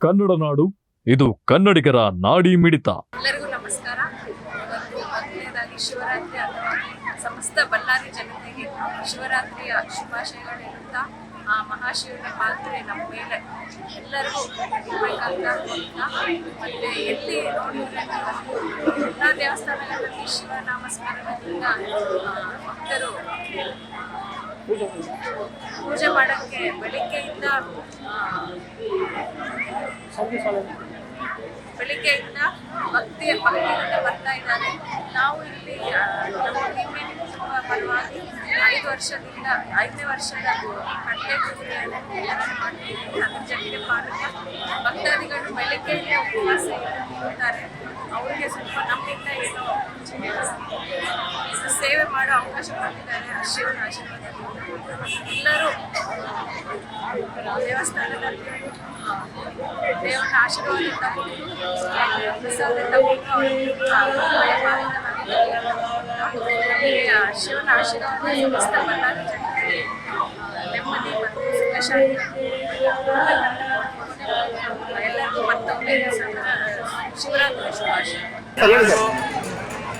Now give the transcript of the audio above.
ಕನ್ನಡ ನಾಡು ಇದು ಕನ್ನಡಿಗರ ನಾಡಿ ಮಿಡಿತ. ಎಲ್ಲರಿಗೂ ನಮಸ್ಕಾರ. ಇವತ್ತು ಮೊದಲನೇದಾಗಿ ಶಿವರಾತ್ರಿ ಸಮಸ್ತ ಬಳ್ಳಾರಿ ಜನತೆಗೆ ಶಿವರಾತ್ರಿಯ ಶುಭಾಶಯಗಳು ಹೇಳುತ್ತಾ ಆ ಮಹಾಶಿವನ ಪಾತ್ರೆ ನಮ್ಮ ಮೇಲೆ ಎಲ್ಲರಿಗೂ ಮತ್ತೆ ಎಲ್ಲಿ ನೋಡಿದ್ರೆ ಎಲ್ಲ ದೇವಸ್ಥಾನಗಳಲ್ಲಿ ಶಿವ ಸ್ಮರಣದಿಂದ ಆ, ಭಕ್ತರು ಪೂಜೆ ಮಾಡೋಕ್ಕೆ ಬೆಳಿಗ್ಗೆಯಿಂದ ಬೆಳಿಗ್ಗೆಯಿಂದ ಭಕ್ತಿ, ಭಕ್ತಿಯಿಂದ ಬರ್ತಾ ಇದ್ದಾರೆ. ನಾವು ಇಲ್ಲಿ ನಮ್ಮ ಪರವಾಗಿ ಐದು ವರ್ಷದಿಂದ, ಐದನೇ ವರ್ಷದ ಕಟ್ಟೆ ಎಲ್ಲರೂ ಮಾಡ್ತೀವಿ ಅದ್ರ ಜೊತೆಗೆ ಪಾಲಕ ಭಕ್ತಾದಿಗಳು ಬೆಳಿಗ್ಗೆಯಿಂದ ಉಪವಾಸ ಇರ್ತಾರೆ ಅವರಿಗೆ ಸ್ವಲ್ಪ ನಮ್ಮಿಂದ ಏನೋ ಮಾಡೋ ಅವಕಾಶ ಕೊಟ್ಟಿದ್ದಾರೆ ಆ ಶಿವನ ಆಶೀರ್ವಾದ ಎಲ್ಲರೂ ದೇವಸ್ಥಾನದಲ್ಲಿ ಆ, ದೇವರ ಆಶೀರ್ವಾದ ತಗೊಂಡು ಪ್ರಸಾದ ತಗೊಂಡು ಅವರಿಗೆ ಶಿವನ ಆಶೀರ್ವಾದ ಸಮಸ್ತ ಬಳ್ಳಾರಿ ಜನತೆಗೆ ಆ, ನೆಮ್ಮದಿ ಮತ್ತು ಸುಖ ಶಾಂತಿ ಎಲ್ಲರಿಗೂ ಮತ್ತೊಮ್ಮೆ ಸಂಕ್ರ- ಶಿವರಾತ್ರಿ ಶುಭಾಶಯ